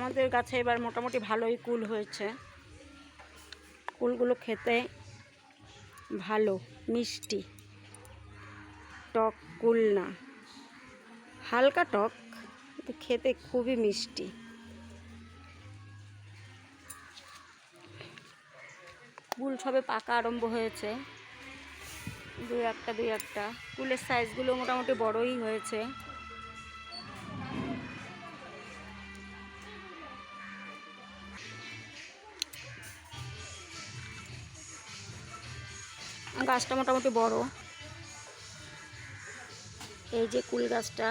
আমাদের গাছে এবার মোটামুটি ভালোই কুল হয়েছে। কুলগুলো খেতে ভালো, মিষ্টি। টক কুল না। হালকা টক খেতে খুবই মিষ্টি। কুল সবে পাকা আরম্ভ হয়েছে। দুই একটা দুই একটা। কুলের সাইজগুলো মোটামুটি বড়ই হয়েছে। গাছটা মোটামুটি বড়। এই যে কুল গাছটা।